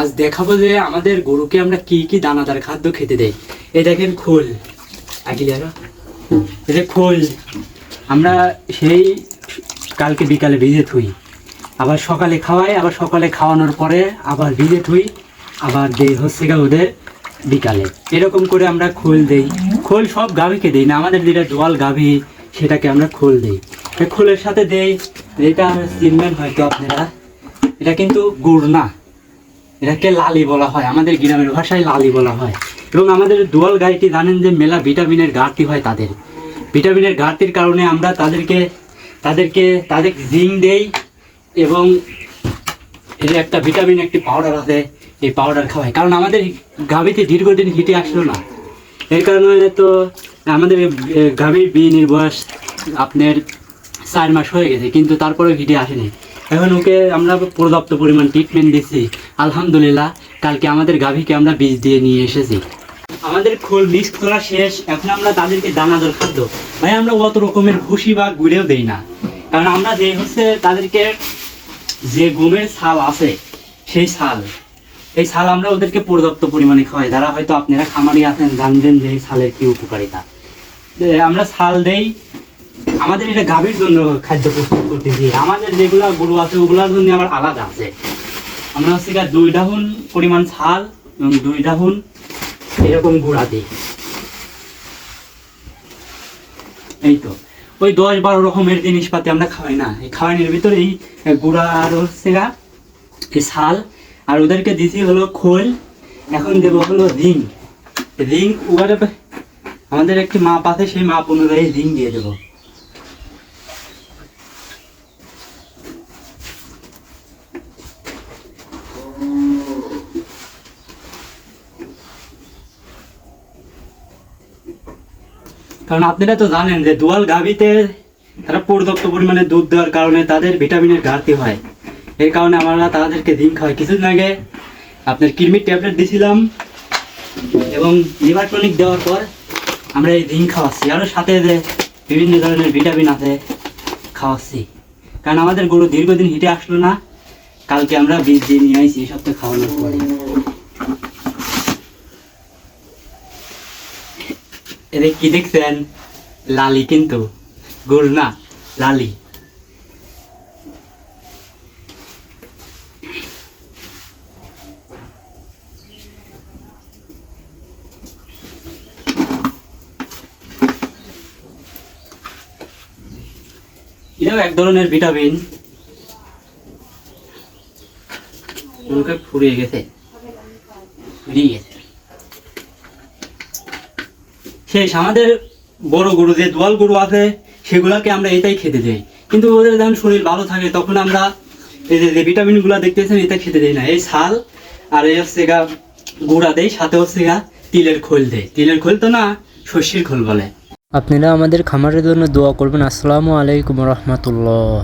আজ দেখাবো যে আমাদের গরুকে আমরা কি কি দানাদার খাদ্য খেতে দেই। এই দেখেন খোল। আগিলে আরও এই যে খোল। আমরা সেই কালকে বিকালে ভিজে থুই। আবার সকালে খাওয়াই, আবার সকালে খাওয়ানোর পরে আবার ভিজে থুই, আবার দেই হচ্ছে গা ওদের বিকালে। এরকম করে আমরা খোল দেই। খোল সব গাভীকে দেই না, আমাদের যেটা জোয়াল গাভী, সেটাকে আমরা খোল দেই। খোলের সাথে দেই, এটা চিনবেন হয়তো আপনারা। এটা কিন্তু গুড় না। এটাকে লালি বলা হয়। আমাদের গ্রামের ভাষায় লালি বলা হয়। এবং আমাদের দোয়াল গাইটি জানেন যে মেলা ভিটামিনের ঘাটতি হয় তাদের। ভিটামিনের ঘাটতির কারণে আমরা তাদেরকে তাদেরকে, তাদের জিঙ্ক দেই এবং এর একটা ভিটামিন, একটি পাউডার আছে, এই পাউডার খাওয়াই। কারণ আমাদের গাভীতে দীর্ঘদিন হিটে আসলো না। এর কারণে তো আমাদের গাভীর বিয়ের বয়স আপনার চার মাস হয়ে গেছে, কিন্তু তারপরে হিটে আসেনি। এখন ওকে আমরা পর্যাপ্ত পরিমাণ ট্রিটমেন্ট দিচ্ছি আলহামদুলিল্লাহ, কালকে আমাদের গাভীকে আমরা বীজ দিয়ে নিয়ে এসেছি। আমাদের খোল মিক্স করা শেষ, এখন আমরা তাদেরকে দানাদার খাদ্য। ভাই, আমরা অত রকমের ভুসি বা গুড়েও দেই না। কারণ আমরা যে হচ্ছে তাদেরকে যে গমের ছাল আছে, সেই ছাল। এই ছাল আমরা ওদেরকে পর্যাপ্ত পরিমাণে খাওয়াই। যারা হয়তো আপনারা খামারি আছেন, জানবেন যে এই ছালের কি উপকারিতা। আমরা ছাল দেই আমাদের এটা গাভীর জন্য খাদ্য প্রস্তুত করতেছি। আমাদের যেগুলা গরু আছে, ওগুলোর জন্য আবার আলাদা আছে। আমরা হচ্ছে দুই ডাহুন পরিমাণ ছাল এবং দুই ডাহুন এরকম গুঁড়া দিই। এই তো। ওই দশ বারো রকমের জিনিসপাতি আমরা খাওয়াই না। এই খাওয়ানোর ভিতরে এই গুঁড়া আর হচ্ছে গা এই ছাল। আর ওদেরকে দিছি হলো খোল। এখন দেবো হলো রিং। রিং ওখানে আমাদের একটি মাপ আছে, সেই মাপ অনুযায়ী রিং দিয়ে দেবো। কারণ আপনারা তো জানেন যে দুয়াল গাভীতে তারা পর্যাপ্ত পরিমাণে দুধ দেওয়ার কারণে তাদের ভিটামিনের ঘাটতি হয়। এর কারণে আমরা তাদেরকে দিন খাওয়াই। কিছুদিন আগে আপনার কিডনির ট্যাবলেট দিয়েছিলাম এবং লিভার টনিক দেওয়ার পর আমরা এই দিন খাওয়াচ্ছি। আরও সাথে যে বিভিন্ন ধরনের ভিটামিন আছে, খাওয়াচ্ছি। কারণ আমাদের গরু দীর্ঘদিন হিটে আসলো না। কালকে আমরা বীজ দিয়ে নিয়ে আইছি, এই সপ্তাহে খাওয়ানোর পরে। এদের কি দেখছেন? লালি কিন্তু গুড় না, লালি। এটাও এক ধরনের ভিটামিন। ফুরিয়ে গেছে বেরিয়ে গেছে। শেষ আমাদের বড় গরু, যে দোয়াল গরু আছে, সেগুলাকে আমরা এটাই খেতে দেই। কিন্তু ওদের যখন শরীর ভালো থাকে, তখন আমরা এই যে- ভিটামিনগুলো দেখতেছেন, এটা খেতে দেই না। এই ছাল আর এই হচ্ছে গা, গুঁড়া দেই, সাথে হচ্ছে গা তিলের খোল দেয় তিলের খোল তো না শস্যের খোল বলে। আপনারা আমাদের খামারের জন্য দোয়া করবেন। আসসালামু আলাইকুম রহমতুল্লাহ।